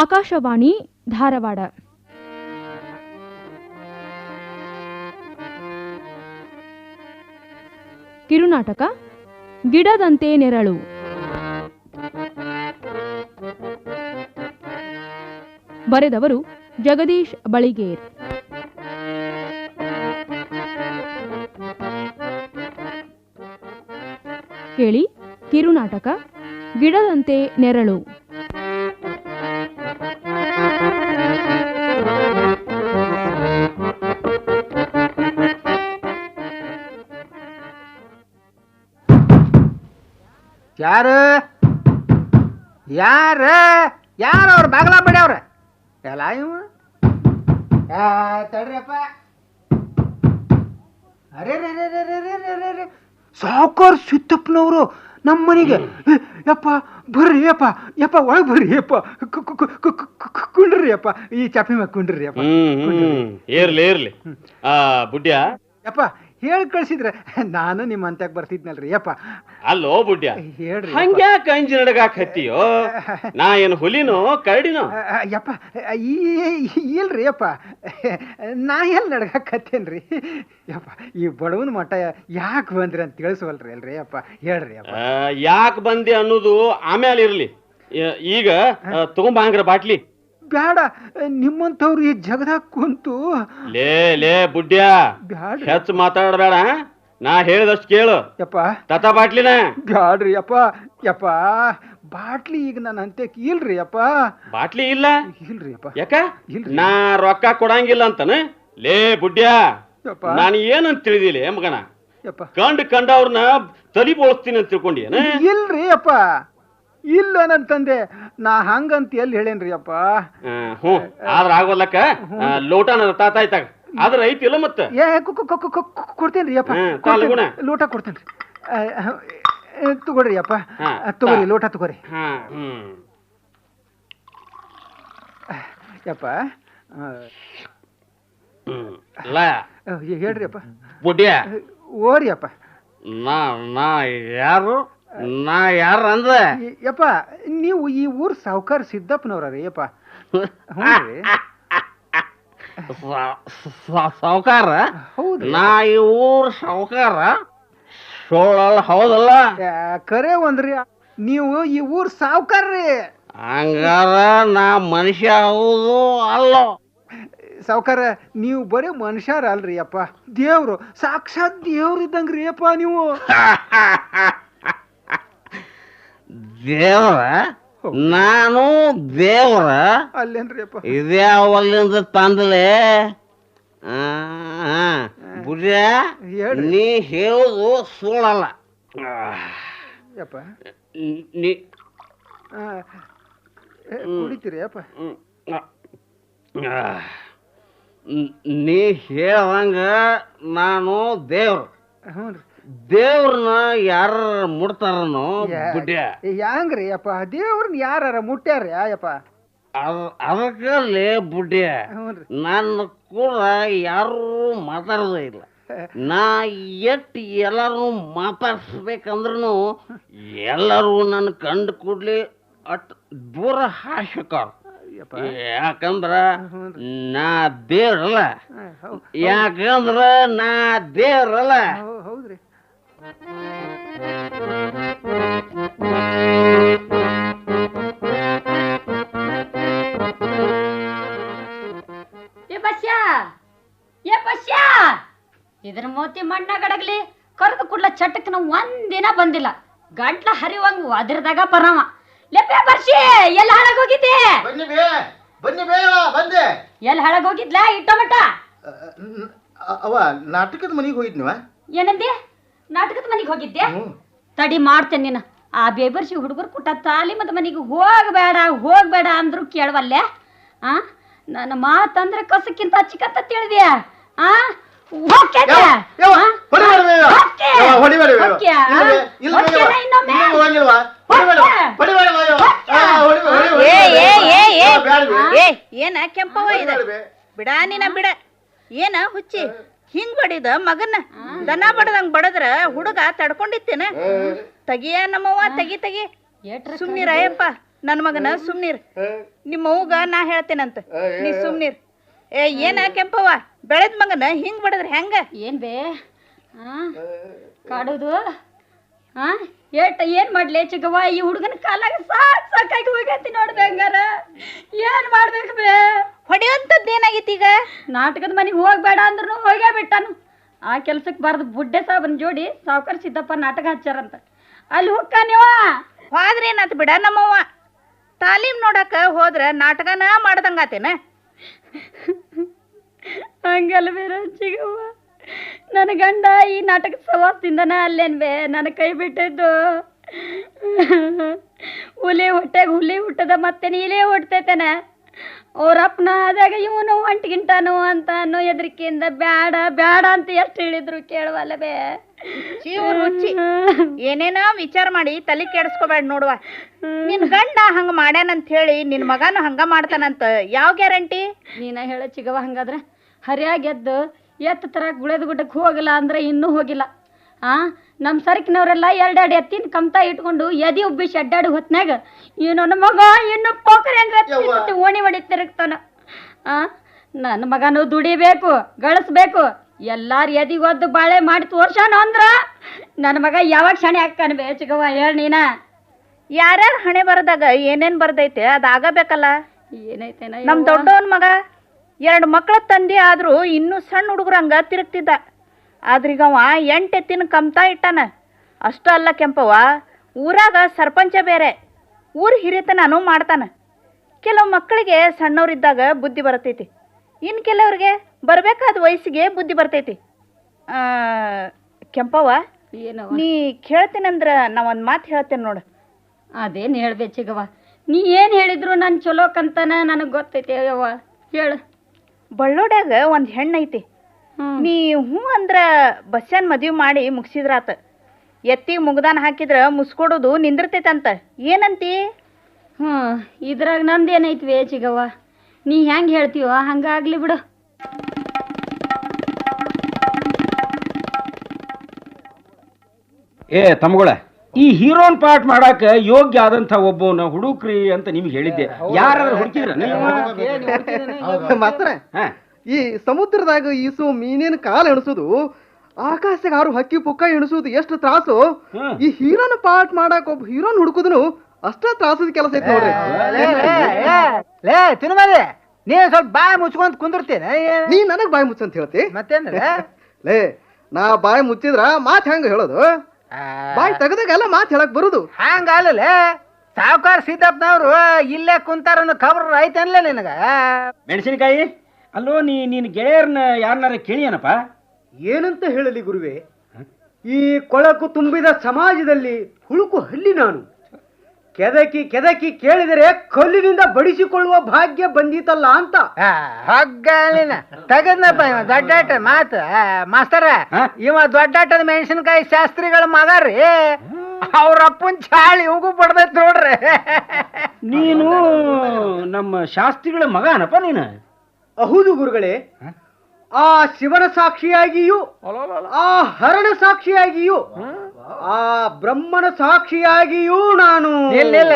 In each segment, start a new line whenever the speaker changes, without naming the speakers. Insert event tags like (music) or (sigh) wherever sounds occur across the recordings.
ಆಕಾಶವಾಣಿ ಧಾರವಾಡ. ಕಿರುನಾಟಕ ಗಿಡದಂತೆ ನೆರಳು. ಬರೆದವರು ಜಗದೀಶ್ ಬಳಿಗೇರ್. ಕೇಳಿ ಕಿರುನಾಟಕ ಗಿಡದಂತೆ ನೆರಳು.
ಯಾರು? ಯಾರು? ಯಾರು ಅವ್ರು ಬಾಗಲ ಅವ್ರ? ಎಲ್ಲ ಇವ ತಡ್ರಿಯಪ್ಪ ಅರೆ, ರೇ ರೇ ಸುತ್ತಪ್ಪನವರು ನಮ್ಮ ಮನೆಗೆ ಯಪ್ಪ, ಬರ್ರಿ, ಯಪ್ಪ ಯಪ್ಪ, ಒಳಗೆ ಬರ್ರಿ, ಯಪ್ಪ. ಕುಂಡ್ರಿ ಅಪ್ಪ ಈ ಚಾಪಿ ಮ್ಯಾಗ ಕುಂಡ್ರಿ ಅಪ್ಪ
ಹ್ಮ್. ಹ್ಮ್ ಇರ್ಲಿ ಇರ್ಲಿ ಆ ಬುಡ್ಯ
ಅಪ್ಪ ಹೇಳಿ ಕಳ್ಸಿದ್ರೆ ನಾನು ನಿಮ್ಮ ಅಂತಕ್ಕೆ ಬರ್ತಿದ್ನಲ್ರಿ ಅಪ್ಪ
ಅಲ್ಲೋ ಬುಡ್ಯ
ಹೇಳ್ರಿ.
ಹಂಗ್ಯಾಕ ಅಂಜಿ ನಡಗಾಕ್ ಹತ್ತಿಯೋ? ನಾ ಏನು ಹುಲಿನೋ ಕರಡಿನೋ?
ಯಪ್ಪ ಈ ಇಲ್ರಿ ಅಪ್ಪ ನಾ ಎಲ್ಲಿ ಹತ್ತೇನ್ರಿ? ಯಪ್ಪ ಈ ಬಡವನ ಮಠ ಯಾಕೆ ಬಂದ್ರಿ ಅಂತ ತಿಳಿಸುವಲ್ರಿ ಅಲ್ರಿ ಅಪ್ಪ ಹೇಳ್ರಿ ಅಪ್ಪ
ಯಾಕೆ ಬಂದೆ ಅನ್ನೋದು ಆಮೇಲೆ ಇರ್ಲಿ. ಈಗ ತಗೊಂಬಾಂಗ್ರ ಬಾಟ್ಲಿ.
ಬ್ಯಾಡ ನಿಮ್ಮಂಥವ್ರು ಈ ಜಗದಾಗ ಕುಂತು
ಲೇ ಲೇ ಬುಡ್ಯ
ಬ್ಯಾಡ
ಹೆಚ್ಚು ಮಾತಾಡಬೇಡ. ನಾ ಹೇಳಿದಷ್ಟು ಕೇಳು.
ಯಪ್ಪ.
ತತ ಬಾಟ್ಲಿನ.
ಬ್ಯಾಡ್ರಿ ಯಪ್ಪ ಯಪ್ಪ. ಬಾಟ್ಲಿ ಈಗ ನನ್ನ ಅಂತ್ಯಕ್ಕೆ ಇಲ್ರಿ ಯಪ್ಪ.
ಬಾಟ್ಲಿ ಇಲ್ಲ?
ಇಲ್ರಿ ಯಪ್ಪ.
ಯಾಕ?
ಇಲ್ರಿ.
ನಾ ರೊಕ್ಕ ಕೊಡಂಗಿಲ್ಲ ಅಂತನ? ಲೇ ಬುಡ್ಯ
ಯಪ್ಪ.
ನಾನು ಏನಂತ ತಿಳಿದಿಲ್ಲ ಮಗನ?
ಯಪ್ಪ.
ಕಂಡು ಕಂಡವ್ರನ್ನ ತಲಿ ಬೋಳಿಸ್ತೀನಿ ಅಂತ ತಿಳ್ಕೊಂಡಿ
ಇಲ್ರಿ ಯಪ್ಪ. ಇಲ್ಲ ನನ್ನ ತಂದೆ ನಾ ಹಂಗಂತ ಎಲ್ಲಿ ಹೇಳೇನ್ರಿ
ಅಪ್ಪ? ಹ್ಞೂ ಆದ್ರ ಆಗೋಲ್ಲಕ್ಕ ಲೋಟ ನನ್ನ ತಾತ ಆಯ್ತಾಗ. ಆದ್ರ ಐತಿಲ್ಲ ಮತ್ತ?
ಏ ಕೊಡ್ತೇನ್ರಿ
ಅಪ್ಪ.
ಲೋಟ ಕೊಡ್ತೇನ್ರಿ. ತಗೋರಿ ಅಪ್ಪ. ತಗೋರಿ ಲೋಟ ತಗೋರಿ ಯಪ್ಪ ಹೇಳ್ರಿ
ಅಪ್ಪ.
ಓರಿ ಅಪ್ಪ.
ನಾ ನಾ ಯಾರು? ನಾ ಯಾರ ಅಂದ
ಯಪ್ಪ ನೀವು ಈ ಊರ್ ಸಾವುಕಾರ ಸಿದ್ದಪ್ಪನವ್ರ ರೀ ಯಪ್ಪ. ಸಾಹುಕಾರ
ಸಾವುಕಾರ?
ಹೌದು
ನಾ ಈ ಊರ್ ಸಾವುಕಾರ? ಸೋಳಲ್ಲ ಹೌದಲ್ಲ?
ಕರೆ ಒಂದ್ರಿ. ನೀವು ಈ ಊರ್ ಸಾವುಕಾರ್ರಿ
ಹಂಗಾರ ನಾ ಮನುಷ್ಯ ಹೌದು ಅಲ್ಲೋ.
ಸಾವುಕಾರ ನೀವು ಬರೀ ಮನುಷ್ಯರ ಅಲ್ರಿ ಅಪ್ಪ ದೇವ್ರು ಸಾಕ್ಷಾತ್ ದೇವ್ರು ಇದ್ದಂಗ್ರಿ ಅಪ್ಪ ನೀವು. (laughs)
ದೇವ್ರ ನಾನು ದೇವ್ರ.
ಅಲ್ಲೇನ್ರಿ ಅಪ್ಪ?
ಇದೇ ಅವಲ್ಲಿಂದ ತಂದಲೆ ಬುಡ್ಯ
ಹೇಳ್ರಿ.
ನೀ ಹೇಳುದು ಸುಳ್ಳಲ್ಲ.
ಯಪ್ಪ.
ನೀ
ಆ, ಏ, ಕುಡಿತೀರಿ ಅಪ್ಪ.
ನೀ ಹೇಳ್ದಂಗ ನಾನು ದೇವ್ರು.
ಹ್ಞೂ ರೀ
ದೇವ್ರನ್ನ ಯಾರ ಮುಡ್ತಾರನೋ ಬುಡ್ಯ.
ಅಪ್ಪ ದೇವ್ರನ್ನ ಯಾರ ಮುಟ್ಟ್ಯಾರ ಯಪ್ಪ?
ಅದಕ್ಕಲ್ಲಿ ಬುಡ್ಯ. ನನ್ನ ಕೂಡ ಯಾರು ಮಾತಾಡೋದೇ ಇಲ್ಲ. ನಾ ಎಟ್ ಎಲ್ಲರೂ ಮಾತಾಡ್ಸ್ಬೇಕಂದ್ರೂ ಎಲ್ಲರೂ ನನ್ನ ಕಂಡು ಕೂಡ್ಲಿ ಅಟ್ ದೂರ ಹಾಶಕ
ಯಪ್ಪ.
ಯಾಕಂದ್ರ ನಾ ದೇವ್ರಲ್ಲ. ಯಾಕಂದ್ರ ನಾ ದೇವ್ರಲ್ಲ.
ಇದ್ರ ಮೋತಿ ಮಣ್ಣ ಗಡಗ್ಲಿ ಕರೆದು ಕುಡ್ಲ ಚಟಕ್ ನಾವು ಒಂದಿನ ಬಂದಿಲ್ಲ. ಗಂಟ್ಲ ಹರಿವಂಗ್ ಅದ್ರದಾಗ ಪರಮ. ಲೆಪ್ಪೆ ಬರ್ಷಿ ಎಲ್ಲಿ ಹಾಳಾಗೋಗಿದ್ದೆ
ಬನ್ನಿ ಬೇ ಬನ್ನಿ ಬೇ ಬಂದೆ.
ಎಲ್ಲಿ ಹಾಳಾಗೋಗಿದ್ಲ ಇಟ್ಟೋಮಟ
ಅವ ನಾಟಕದ ಮನೆಗೆ ಹೋಗಿದ್ನವ.
ಏನಂದೆ? ನಾಟಕದ ಮನೆಗೆ ಹೋಗಿದ್ದೆ? ತಡಿ ಮಾಡ್ತೇನೆ ನೀನು. ಆ ಬೇಬರ್ಸಿ ಹುಡುಗರು ಕುಟ್ಟ ತಾಲಿ ಮತ್ತು ಮನೆಗೆ ಹೋಗಬೇಡ ಹೋಗಬೇಡ ಅಂದ್ರು ಕೇಳವಲ್ಲೆ? ಆ? ನನ್ನ ಮಾತಂದ್ರೆ ಕಸಕ್ಕಿಂತ ಚಿಕ್ಕಂತ ತಿಳಿದ್ಯಾ? ಆ?
ಏನ ಕೆಂಪವ ಇದೆ? ಬಿಡ ನೀನ ಬಿಡ. ಏನ ಹುಚ್ಚಿ? ಹಿಂಗ್ ಬಡಿದ ಮಗನ? ದನ ಬಡದಂಗ್ ಬಡದ್ರ ಹುಡುಗ ತಡ್ಕೊಂಡಿತ್ತೇನ. ತಗಿಯ ನಮ್ಮವ್ವ ತಗಿ ತಗಿ.
ಸುಮ್ನಿರ
ಅಯ್ಯಪ್ಪ ನನ್ನ ಮಗನ ಸುಮ್ನಿರ್. ನಿಮ್ಮ ಅವ್ಗ ನಾ ಹೇಳ್ತೇನಂತ. ನೀ ಸುಮ್ನಿರ್. ಏ ಏನ ಕೆಂಪವ್ವ? ಬೆಳೆದ ಮಗನ ಹಿಂಗ್ ಬಡದ್ರ ಹೆಂಗ?
ಏನ್ ಬೇ? ಕಾಡುದು ಕಾಡೋದು? ಆ ಏಟ ಏನ್ ಮಾಡ್ಲಿ ಚಿಗವ್ವ ಈ ಹುಡುಗನ ಕಾಲಾಗ ಸಾಕ್ ಸಾಕಾಗಿ ಹೋಗೈತಿ ಹೆಂಗಾರ. ಏನ್ ಮಾಡ್ಬೇಕು ಬೇ?
ಹೊಡೆಯುವಂಥದ್ದು ಏನಾಗೈತಿ ಈಗ?
ನಾಟಕದ ಮನೆಗೆ ಹೋಗ್ಬೇಡ ಅಂದ್ರೂ ಹೋಗೇ ಬಿಟ್ಟಾನು. ಆ ಕೆಲ್ಸಕ್ಕೆ ಬಾರ್ದು ಬುಡ್ಡೆ ಸಾಬನ್ ಜೋಡಿ ಸಾವುಕಾರ ಸಿದ್ದಪ್ಪ ನಾಟಕ ಹಚ್ಚಾರಂತ. ಅಲ್ಲಿ ಹೋಗ್ಕಾನಿವ
ಹೋದ್ರೆ ಏನಾತ್ ಬಿಡ ನಮ್ಮವ್ವ. ತಾಲೀಮ್ ನೋಡಕ ಹೋದ್ರ ನಾಟಕನ ಮಾಡ್ದಂಗಾತೇನ
ಹಂಗಲ್ಲ ಬೇರೆ ಚಿಗವ್ವ. ನನ್ನ ಗಂಡ ಈ ನಾಟಕದ ಸವಾಸದಿಂದನ ಅಲ್ಲೇನ್ವೆ? ಬೇ ನನ್ನ ಕೈ ಬಿಟ್ಟಿದ್ದು. ಹುಲಿ ಹೊಟ್ಟೆಗೆ ಹುಲಿ ಹುಟ್ಟದ ಮತ್ತೆ ನೀಲೇ ಹುಟ್ಟತೈತೇನ ಅವ್ರಪ್ಪನ ಆದಾಗ ಇವನು ಹೊಂಟ್ಗಿಂಟಾನು ಅಂತ ಅನ್ನೋ ಹೆದರಿಕೆಯಿಂದ ಬ್ಯಾಡ ಬ್ಯಾಡ ಅಂತ ಎಷ್ಟು ಹೇಳಿದ್ರು ಕೇಳುವಲ್ಲ ಬೇ
ಜೀವ ರುಚಿ ಏನೇನೋ ವಿಚಾರ ಮಾಡಿ ತಲೆ ಕೆಡಿಸ್ಕೋಬೇಡ ನೋಡುವ. ನಿನ್ ಗಂಡ ಹಂಗ ಮಾಡ್ಯಾನಂತ ಹೇಳಿ ನಿನ್ ಮಗನು ಹಂಗ ಮಾಡ್ತಾನಂತ ಯಾವ ಗ್ಯಾರಂಟಿ?
ನೀನ ಹೇಳ ಚಿಗವ ಹಂಗಾದ್ರೆ ಹರಿಯಾಗಿ ಎದ್ದು ಎತ್ತ ತರ ಗುಳೆದ ಗುಡ್ಡಕ್ಕೆ ಹೋಗಿಲ್ಲ ಅಂದ್ರೆ ಇನ್ನೂ ಹೋಗಿಲ್ಲ. ಆ? ನಮ್ಮ ಸರಕಿನವರೆಲ್ಲ ಎರಡೆರಡು ಎತ್ತಿನ ಕಮ್ತಾ ಇಟ್ಕೊಂಡು ಎದಿ ಉಬ್ಬಿಸಿ ಅಡ್ಡಾಡಿ ಹೊತ್ನ್ಯಾಗ ಏನೋ ನನ್ನ ಮಗ ಇನ್ನು ಪೋಖರಿ ಹಂಗ ಓಣಿ ಹೊಡಿ ತಿರುಗ್ತಾನ? ಆ ನನ್ನ ಮಗನು ದುಡಿಬೇಕು ಗಳಿಸ್ಬೇಕು ಎಲ್ಲಾರು ಎದಿ ಒದ್ದು ಬಾಳೆ ಮಾಡಿ ತೋರ್ಸಾನ ಅಂದ್ರ ನನ್ನ ಮಗ ಯಾವಾಗ ಶಣೆ ಹಾಕ್ತಾನೆ ಬೇಚಿಗವ್ವ ಹೇಳ ನೀನ?
ಯಾರ್ಯಾರು ಹಣೆ ಬರದಾಗ ಏನೇನ್ ಬರ್ದೈತೆ ಅದಾಗಬೇಕಲ್ಲ ಆಗಬೇಕಲ್ಲ?
ಏನೈತೆ
ನಮ್ ದೊಡ್ಡವನ್ ಮಗ ಎರಡು ಮಕ್ಕಳ ತಂದೆ ಆದ್ರೂ ಇನ್ನೂ ಸಣ್ಣ ಹುಡುಗರಂಗ ತಿರುಗ್ತಿದ್ದ. ಆದ್ರೀಗ ಅವ ಎಂಟು ಎತ್ತಿನ ಕಮ್ತಾ ಇಟ್ಟಾನ. ಅಷ್ಟ ಅಲ್ಲ ಕೆಂಪವ್ವ ಊರಾಗ ಸರ್ಪಂಚ ಬೇರೆ ಊರ್ ಹಿರಿತನೂ ಮಾಡ್ತಾನೆ. ಕೆಲವು ಮಕ್ಕಳಿಗೆ ಸಣ್ಣವರಿದ್ದಾಗ ಬುದ್ಧಿ ಬರ್ತೈತಿ. ಇನ್ನು ಕೆಲವ್ರಿಗೆ ಬರ್ಬೇಕಾದ ವಯಸ್ಸಿಗೆ ಬುದ್ಧಿ ಬರ್ತೈತಿ. ಕೆಂಪವ್ವ ನೀ ಕೇಳ್ತೀನಂದ್ರ ನಾ ಒಂದು ಮಾತು ಹೇಳ್ತೇನೆ ನೋಡು.
ಅದೇನು ಹೇಳ್ಬೇ ಚಿಗವ್ವ? ನೀ ಏನು ಹೇಳಿದ್ರು ನಾನು ಚಲೋಕಂತನ ನನಗೆ ಗೊತ್ತೈತಿ ಅಯ್ಯವ್ವ. ಹೇಳು.
ಬಳ್ಳೋಡ್ಯಾಗ ಒಂದು ಹೆಣ್ಣೈತಿ. ನೀ ಹ್ಞೂ ಅಂದ್ರ ಬಸ್ಸನ್ ಮದ್ವಿ ಮಾಡಿ ಮುಗಿಸಿದ್ರಾತ. ಎತ್ತಿಗೆ ಮುಗ್ದಾನ ಹಾಕಿದ್ರ ಮುಸ್ಕೊಡೋದು ನಿಂದಿರ್ತೈತಂತ. ಏನಂತಿ?
ಹ್ಞೂ ಇದ್ರಾಗ ನಂದೇನೈತ್ವೇ ಚಿಗವ್ವ? ನೀ ಹೆಂಗೆ ಹೇಳ್ತೀವೋ ಹಂಗಾಗ್ಲಿ ಬಿಡು.
ಏ ತಮ್ಗಳ ಈ ಹೀರೋನ್ ಪಾರ್ಟ್ ಮಾಡಾಕ ಯೋಗ್ಯ ಆದಂತ ಒಬ್ಬನ ಹುಡುಕ್ರಿ ಅಂತ ನಿಮ್ಗೆ ಹೇಳಿದ್ದೆ. ಯಾರಾದ್ರೂ ಹುಡುಕಿದ್ರ
ಮಾತ್ರ ಈ ಸಮುದ್ರದಾಗ ಈಸು ಮೀನಿನ ಕಾಲ ಎಣಸುದು ಆಕಾಶದಾಗ ಆರು ಹಕ್ಕಿ ಪುಕ್ಕ ಎಣಸುದು ಎಷ್ಟು ತ್ರಾಸು? ಈ ಹೀರೋನ ಪಾರ್ಟ್ ಮಾಡಾಕ ಒಬ್ಬ ಹೀರೋನ್ ಹುಡುಕುದನು ಅಷ್ಟ ತ್ರಾಸದ ಕೆಲಸ ಐತಿ ನೋಡ್ರಿ.
ಲೇ ನೀನ್ ಸ್ವಲ್ಪ ಬಾಯಿ ಮುಚ್ಕೊಂತ ಕುಂದಿರ್ತೇನೆ
ನೀ ನನಗ್ ಬಾಯಿ ಮುಚ್ಚಂತ ಹೇಳ್ತಿ?
ಮತ್ತೇನ್ರಿ? (laughs)
ಲೇ ನಾ ಬಾಯಿ ಮುಚ್ಚಿದ್ರ ಮಾತ್ ಹೆಂಗ ಹೇಳೋದು? ಬಾಯಿ ತೆಗದಾಗೆಲ್ಲ ಮಾತ್ ಹೇಳಕ್ ಬರುದು.
ಹಂಗ ಅಲ್ಲಲೇ ಸಾವುಕಾರ ಸಿದ್ದಪ್ಪನವ್ರು ಇಲ್ಲೇ ಕುಂತಾರ ಅನ್ನೋ ಖಬರ್ ಅನ್ಲೇ ನಿನಗ?
ಮೆಣಸಿನಕಾಯಿ? ಅಲ್ಲೋ ನೀ ನಿನ್ನ ಗೆಳೆಯರನ್ನ ಯಾರನ್ನಾರ ಕೇಳಿಯನಪ್ಪ?
ಏನಂತ ಹೇಳಲಿ ಗುರುವೆ? ಈ ಕೊಳಕು ತುಂಬಿದ ಸಮಾಜದಲ್ಲಿ ಹುಳುಕು ಹಲ್ಲಿ ನಾನು. ಕೆದಕಿ ಕೆದಕಿ ಕೇಳಿದರೆ ಕಲ್ಲಿನಿಂದ ಬಡಿಸಿಕೊಳ್ಳುವ ಭಾಗ್ಯ ಬಂದಿತಲ್ಲ ಅಂತ. ಹಗ್ಗಲಿನ ತಗದ್ನಪ್ಪ ಇವ ದೊಡ್ಡಾಟ ಮಾತು. ಮಾಸ್ತರ ಇವ ದೊಡ್ಡಾಟದ ಮೆಣಸಿನಕಾಯಿ ಶಾಸ್ತ್ರಿಗಳ ಮಗ ರೀ. ಅವ್ರ ಅಪ್ಪನ್ ಚಾಳಿ ಇವಂಗೂ ಬಡ್ದೈತ್ ನೋಡ್ರಿ.
ನೀನು ನಮ್ಮ ಶಾಸ್ತ್ರಿಗಳ ಮಗನಪ್ಪ ನೀನು?
ಹೌದು ಗುರುಗಳೇ ಆ ಶಿವನ ಸಾಕ್ಷಿಯಾಗಿಯೂ ಆ ಹರಣ ಸಾಕ್ಷಿಯಾಗಿಯೂ ಆ ಬ್ರಹ್ಮನ ಸಾಕ್ಷಿಯಾಗಿಯೂ ನಾನು.
ನಿಲ್ಲ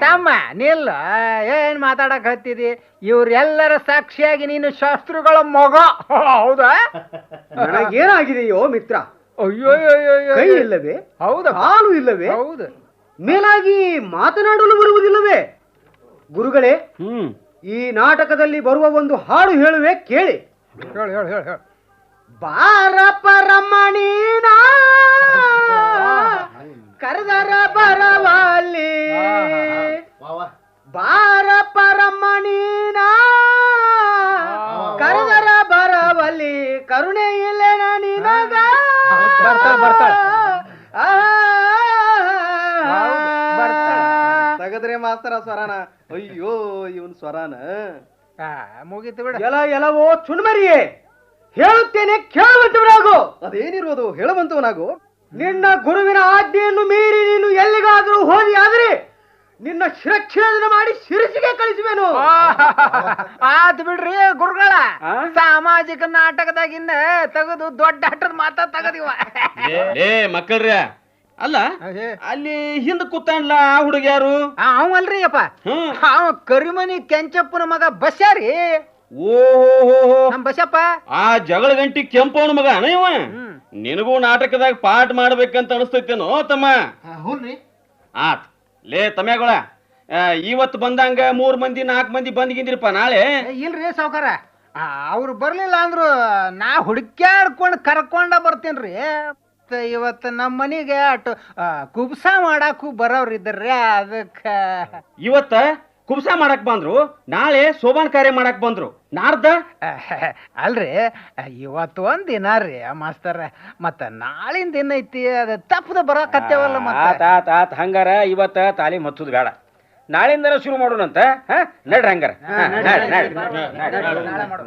ತಮ್ಮ ನಿಲ್ಲ ಏನ್ ಮಾತಾಡಕ್ ಹತ್ತಿದಿ? ಇವ್ರೆಲ್ಲರ ಸಾಕ್ಷಿಯಾಗಿ ನೀನು ಶಾಸ್ತ್ರಗಳ ಮಗ. ಹೌದಾ?
ನನಗೇನಾಗಿದೆಯೋ ಮಿತ್ರ?
ಅಯ್ಯೋ
ಕೈ ಇಲ್ಲವೇ?
ಹೌದಾ.
ಹಾಲು ಇಲ್ಲವೇ?
ಹೌದು.
ಮೇಲಾಗಿ ಮಾತನಾಡಲು ಬರುವುದಿಲ್ಲವೇ? ಗುರುಗಳೇ
ಹ್ಮ್.
ಈ ನಾಟಕದಲ್ಲಿ ಬರುವ ಒಂದು ಹಾಡು ಹೇಳುವೆ ಕೇಳಿ.
ಹೇಳು ಹೇಳು ಹೇಳು ಹೇಳು.
ಬಾರ ಪರಮಣೀನ. ಕರೆದರ ಬರವಲ್ಲಿ. ಬಾರ ಪರಮಣೀನ. ಕರೆದರ ಬರವಲ್ಲಿ. ಕರುಣೆ ಇಲ್ಲೇನ ನಿನಗ.
ಬರ್ತಾಳ, ಬರ್ತಾಳ.
ಆ,
ತೆಗದ್ರೆ ಮಾಸ್ತರ ಸ್ವರಾನ. ಅಯ್ಯೋ ಇವನ್ ಸ್ವರಾನ.
ಆ, ಮುಗೀತು ಬಿಡ.
ಎಲ ಎಲ್ಲವೋ ಚುಣ್ಮರಿಯೇ ಹೇಳುತ್ತೇನೆ ಕೇಳುವಂತವನಾಗು.
ಅದೇನಿರುವುದು? ಹೇಳುವಂತವನಾಗು.
ನಿನ್ನ ಗುರುವಿನ ಆಜ್ಞೆಯನ್ನು ಮೀರಿ ನೀನು ಎಲ್ಲಿಗಾದರೂ ಹೋದಿ ಆದರೆ ನಿನ್ನ ಶಿರಚ್ಛೇದನ ಮಾಡಿ ಶಿರಸಿಗೆ ಕಳಿಸುವೆನು.
ಆತ್ ಬಿಡ್ರಿ ಗುರುಗಳ? ಸಾಮಾಜಿಕ ನಾಟಕದಾಗಿಂದ ತೆಗೆದು ದೊಡ್ಡ ಆಟದ ಮಾತಾ ತಗದಿವ.
ಮಕ್ಕಳ್ರ ಅಲ್ಲ ಅಲ್ಲಿ ಹಿಂದ ಕೂತಾನ್ಲ ಆ ಹುಡುಗ ಯಾರು
ಆ, ಅವಲ್ರಿ ಅಪ್ಪ.
ಹ್ಮ್.
ಅವ ಕರಿಮನಿ ಕೆಂಚಪ್ಪನ ಮಗ ಬಸ್ಯಾರಿ.
ಓಹೋ
ನಮ್ ಬಸ್ಯಪ್ಪ.
ಆ ಜಗಳ ಗಂಟಿ ಕೆಂಪವನ ಮಗ ಅಣ್ಣ ಇವ?
ಹ್ಮ್.
ನಿನಗೂ ನಾಟಕದಾಗ ಪಾಠ ಮಾಡ್ಬೇಕಂತ ಅನಿಸ್ತೈತೇನೋ ತಮ್ಮ?
ಹ್ಞೂ
ಆತ್. ಲೇ ತಮ್ಯಾಗೋಳ ಇವತ್ತು ಬಂದಂಗ ಮೂರ್ ಮಂದಿ ನಾಲ್ಕು ಮಂದಿ ಬಂದ್ಗಿಂದಿರಪ್ಪ ನಾಳೆ?
ಏ, ಇಲ್ರಿ ಸಾವುಕಾರ. ಅವ್ರು ಬರ್ಲಿಲ್ಲ ಅಂದ್ರು ನಾ ಹುಡುಕ್ಯಾಡ್ಕೊಂಡು ಕರ್ಕೊಂಡ ಬರ್ತೀನ್ರಿ. ಮತ್ತ್ ಇವತ್ತು ನಮ್ಮ ಮನೆಗೆ ಅಟು ಕುಬ್ಸ ಮಾಡಾಕು ಬರೋರು ಇದ್ರಿ ಅದಕ್ಕ.
ಇವತ್ತ ಕುಬ್ಸ ಮಾಡಕ್ ಬಂದ್ರು ನಾಳೆ ಶೋಭಾನ್ ಕಾರ್ಯ ಮಾಡಕ್ ಬಂದ್ರು. ನಾಡ್ದ?
ಅಲ್ರಿ ಇವತ್ತು ಒಂದ್ ದಿನ ರೀ ಮಾಸ್ತರ. ಮತ್ತ ನಾಳಿನ ದಿನ ಐತಿ ಅದ ತಪ್ಪದ ಬರಕತ್ತೇವಲ್ಲ
ಆತ್
ಆತ
ಆತ್ ಆತ್ ಹಂಗಾರ ಇವತ್ತ ತಾಲೀಮ್ ಹಚ್ಚುದು ಬೇಡ. ನಾಳಿಂದನ ಶುರು ಮಾಡೋಣಂತ ಹಾ? ನಡ್ರಿ ಹಂಗಾರ. ಹಾ, ನಡ್ರಿ, ನಡ್ರಿ, ನಡ್ರಿ.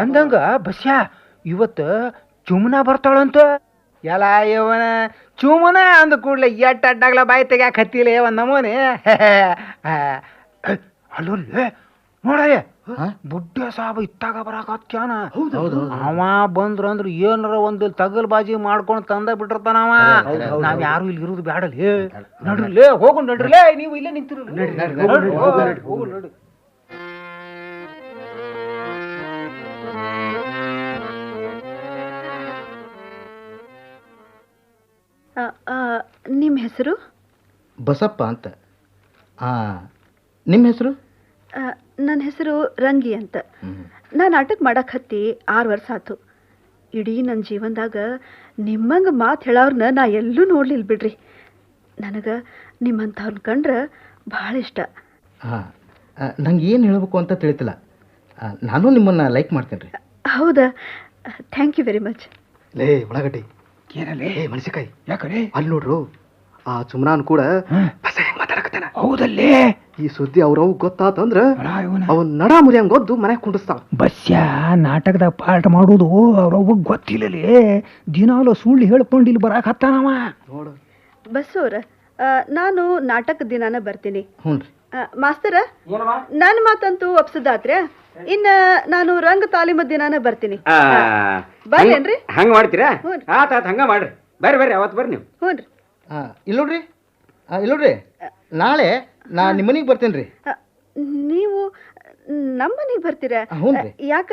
ಅಂದಂಗ ಬಸ್ಯಾ ಇವತ್ತು ಚುಮ್ನ ಬರ್ತಾಳಂತ? ಎಲ್ಲ ಇವನ ಚುಮ್ನ ಅಂದ ಕೂಡ್ಲೆ ಎಟ್ ಅಡ್ಡಾಗ್ಲ ಬಾಯಿ ತೆಗ್ಯಾಕ ಹತ್ತಿಲ್ಲ ಇವನ್ ನಮೂನಿ ಅಲ್ಲೊಲ್ಲೆ ನೋಡಯ್ಯ ಬುಡ್ಡೆ ಸಾಬ ಇತ್ತಾಗ ಬರಾಕತ್ಯಾನ? ಅವ ಬಂದ್ರ ಅಂದ್ರ ಏನಾರ ಒಂದು ತಗಲ್ ಬಾಜಿ ಮಾಡ್ಕೊಂಡ್ ತಂದ ಬಿಟ್ಟಿರ್ತಾನ ಅವ. ನಾವ್ ಯಾರು ಇಲ್ಲಿ ಇರುದು ಬ್ಯಾಡಲಿ? ನಡ್ರಿಲೇ ಹೋಗು ನಡ್ರಿಲೇ ನೀವು ಇಲ್ಲೇ ನಿಂತಿರು.
ನಿಮ್ಮ ಹೆಸರು?
ಬಸಪ್ಪ ಅಂತ. ಹಾಂ ನಿಮ್ಮ ಹೆಸರು?
ನನ್ನ ಹೆಸರು ರಂಗಿ ಅಂತ. ನಾನು ನಾಟಕ ಮಾಡಕ್ಕೆ ಹತ್ತಿ ಆರು ವರ್ಷ ಆತು ಇಡೀ ನನ್ನ ಜೀವನದಾಗ ನಿಮ್ಮಂಗೆ ಮಾತು ಹೇಳೋರ್ನ ನಾ ಎಲ್ಲೂ ನೋಡ್ಲಿಲ್ಲ ಬಿಡ್ರಿ. ನನಗೆ ನಿಮ್ಮಂಥವ್ರನ್ನ ಕಂಡ್ರೆ ಭಾಳ ಇಷ್ಟ.
ಹಾಂ ನಂಗೆ ಏನು ಹೇಳಬೇಕು ಅಂತ ತಿಳಿತಿಲ್ಲ. ನಾನು ನಿಮ್ಮನ್ನು ಲೈಕ್ ಮಾಡ್ತೇನೆ ರೀ
ಹೌದಾ? Thank you very much.
ಲೇ ಒಳಗಟ್ಟಿ
ಏನಲ್ಲೇ
ಏ ಮನಸಿಕಾಯಿ
ಯಾಕಡೆ
ಅಲ್ಲಿ ನೋಡ್ರು ಆ ಸುಮ್ನಾನ್ ಕೂಡ ಬಸ ಹೆಂಗ್ ಮಾತಾಡಕತ್ತಾನ?
ಹೌದಲ್ಲೇ?
ಈ ಸುದ್ದಿ ಅವ್ರವ್ ಗೊತ್ತಾತಂದ್ರ ಅವನ್ ನಡ ಮುರಿಯಂಗ್ ಗೊದ್ದು ಮನ್ಯಾಗ ಕುಂಡಿಸ್ತಾವ.
ಬಸ್ಯ ನಾಟಕದಾಗ ಪಾಠ ಮಾಡೋದು ಅವ್ರವ್ಗ ಗೊತ್ತಿಲ್ಲಲೇ. ದಿನಾಲು ಸುಳ್ಳು ಹೇಳ್ಕೊಂಡು ಇಲ್ಲಿ ಬರಾಕತ್ತಾನವ
ನೋಡು.
ಬಸ್ಸು ಅವ್ರ ನಾನು ನಾಟಕ ದಿನಾನ ಬರ್ತೀನಿ.
ಹ್ಞೂ ರೀ
ಮಾಸ್ತರ ನನ್ನ ಮಾತಂತೂ ಒಪ್ಸದಾತ್ರ್ಯಾ ಇನ್ನ ನಾನು ರಂಗ ತಾಲೀಮ ದಿನಾನ ಬರ್ತೀನಿ.
ಬರ್ರಿ
ಬರ್ಲೇನ್ರಿ?
ಹಂಗ್- ಮಾಡ್ತೀರಾ?
ಹ್ಞೂ
ಆತ ಆತ್ ಹಂಗ ಮಾಡ್ರಿ. ಬರ್ರಿ ಬರ್ರಿ ಅವತ್ತು ಬರ್ರಿ ನೀವು.
ಹ್ಞೂ ರೀ.
ಹಾಂ ಇಲ್ಲಿ ನೋಡ್ರಿ. ಇಲ್ಲಿ ನೋಡ್ರಿ. ನಾಳೆ ನಾ ನಿಮ್ಮ ಮನೆಗೆ ಬರ್ತೇನೆ ರೀ.
ನೀವು ನಮ್ಮ ಮನೆಗೆ ಬರ್ತೀರಾ?
ಹ್ಞೂನ್ರಿ.
ಯಾಕ?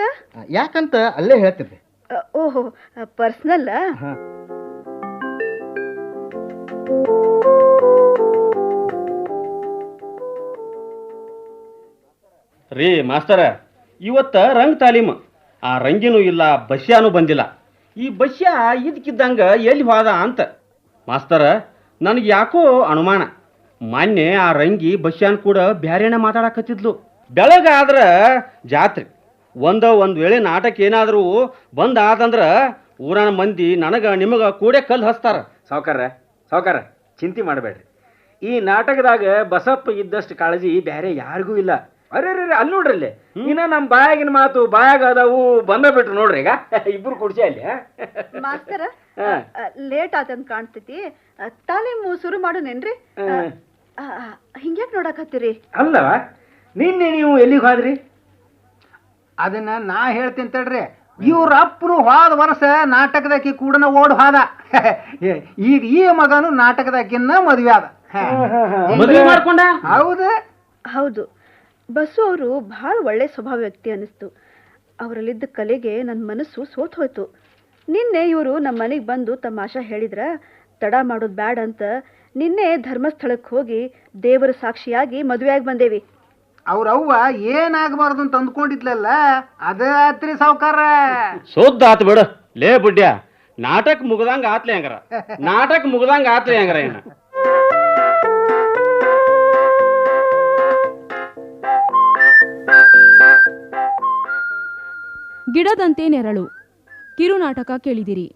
ಯಾಕಂತ ಅಲ್ಲೇ ಹೇಳ್ತೀನಿ
ಓಹೋ ಪರ್ಸ್ನಲ್
ರೀ ಮಾಸ್ತರ ಇವತ್ತ ರಂಗ್ ತಾಲೀಮ್. ಆ ರಂಗಿನೂ ಇಲ್ಲ, ಬಸ್ಯಾನೂ ಬಂದಿಲ್ಲ. ಈ ಬಸ್ಯ ಇದಕ್ಕಿದ್ದಂಗೆ ಎಲ್ಲಿ ಹೋದ ಅಂತ. ಮಾಸ್ತರ ನನಗೆ ಯಾಕೋ ಅನುಮಾನ. ಮೊನ್ನೆ ಆ ರಂಗಿ ಬಸ್ಯಾನ್ ಕೂಡ ಬ್ಯಾರೇನ ಮಾತಾಡಕತ್ತಿದ್ಲು. ಬೆಳಗಾದ್ರ ಜಾತ್ರೆ. ಒಂದ ಒಂದ್ ವೇಳೆ ನಾಟಕ ಏನಾದರೂ ಬಂದ ಆದಂದ್ರ ಊರನ ಮಂದಿ ನನಗೆ ನಿಮಗೆ ಕೂಡೆ ಕಲ್ಲು ಹಸ್ತಾರ.
ಸಾವ್ಕಾರ ಸಾವ್ಕಾರ ಚಿಂತೆ ಮಾಡಬೇಡ್ರಿ. ಈ ನಾಟಕದಾಗ ಬಸಪ್ಪ ಇದ್ದಷ್ಟು ಕಾಳಜಿ ಬೇರೆ ಯಾರಿಗೂ ಇಲ್ಲ. ಅರೆ ಅರೆ ಅಲ್ಲಿ ನೋಡ್ರಿ ಅಲ್ಲಿ ಇನ್ನ ನಮ್ಮ ಬಾಯಾಗಿನ ಮಾತು ಬಾಯಾಗ ಅದಾವು ಬಂದ ಬಿಟ್ರು ನೋಡ್ರಿ ಈಗ. (laughs) ಇಬ್ರು ಕುಡ್ಸಿ ಅಲ್ಲಿ? (laughs)
ಮಾಸ್ತರ
ಹಾ.
ಲೇಟ್ ಆತಂತ ಕಾಣ್ತೈತಿ. ತಾಲೀಮು ಶುರು ಮಾಡೋನೇನ್ರಿ?
ನೆನ್ರಿ
ಹಿಂಗ್ಯಾಕ್ ನೋಡಾಕತ್ತೀರಿ?
ಅಲ್ಲ ನಿನ್ನೆ ನೀವು ಎಲ್ಲಿಗೆ ಹೋದ್ರಿ?
ಅದನ್ನ ನಾ ಹೇಳ್ತೀನಿ ತಡ್ರಿ. ಇವ್ರ ಅಪ್ಪನು ಹೋದ ವರ್ಷ ನಾಟಕದಾಕಿ ಕೂಡ ಓಡ್ ಹೋದ. (laughs) ಈಗ ಈ ಮಗನು ನಾಟಕದಾಕಿನ್ನ ಮದ್ವೆ ಆದ. ಹೌದ.
ಹೌದು. ಬಸ್ಸು ಅವರು ಭಾಳ ಒಳ್ಳೆ ಸ್ವಭಾವ ವ್ಯಕ್ತಿ ಅನ್ನಿಸ್ತು. ಅವರಲ್ಲಿದ್ದ ಕಲೆಗೆ ನನ್ನ ಮನಸ್ಸು ಸೋತ್ ಹೋಯ್ತು. ನಿನ್ನೆ ಇವರು ನಮ್ಮ ಮನೆಗೆ ಬಂದು ತಮ್ಮ ಆಶಾ ಹೇಳಿದ್ರ ತಡ ಮಾಡೋದು ಬ್ಯಾಡ ಅಂತ ನಿನ್ನೆ ಧರ್ಮಸ್ಥಳಕ್ಕೆ ಹೋಗಿ ದೇವರ ಸಾಕ್ಷಿಯಾಗಿ ಮದುವೆಯಾಗಿ ಬಂದೇವಿ.
ಅವ್ರ ಅವ್ವ ಏನಾಗಬಾರ್ದು ಅಂತ ಅಂದ್ಕೊಂಡಿದ್ಲಲ್ಲ ಅದೇ ಆತ್ರಿ ಸಾವ್ಕಾರ.
ಸೋದ್ದ ಬಿಡ ಬಿಡು. ಲೇ ಬುಡ್ಯ ನಾಟಕ ಮುಗ್ದಂಗ ಆತ್ಲೆ ಹಂಗಾರ ನಾಟಕ ಮುಗ್ದಂಗ ಆತ್ಲೆ ಹಂಗಾರ ಏನ
ಗಿಡದಂತೆ ನೆರಳು. ಕಿರುನಾಟಕ ಕೇಳಿದಿರಿ.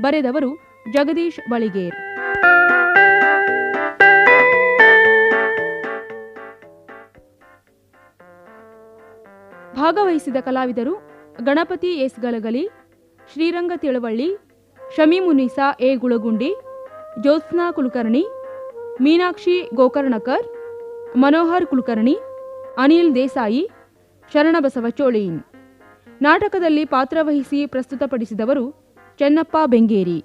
ಬರೆದವರು ಜಗದೀಶ್ ಬಳಿಗೇರ್. ಭಾಗವಹಿಸಿದ ಕಲಾವಿದರು ಗಣಪತಿ ಎಸ್. ಗಲಗಲಿ, ಶ್ರೀರಂಗ ತಿಳವಳ್ಳಿ, ಶಮೀಮುನಿಸಾ ಎ. ಗುಳಗುಂಡಿ, ಜ್ಯೋತ್ಸ್ನಾ ಕುಲಕರ್ಣಿ, ಮೀನಾಕ್ಷಿ ಗೋಕರ್ಣಕರ್, ಮನೋಹರ್ ಕುಲಕರ್ಣಿ, ಅನಿಲ್ ದೇಸಾಯಿ, ಶರಣಬಸವ ಚೋಳೀನ್. ನಾಟಕದಲ್ಲಿ ಪಾತ್ರವಹಿಸಿ ಪ್ರಸ್ತುತಪಡಿಸಿದವರು ಚೆನ್ನಪ್ಪ ಬೆಂಗೇರಿ.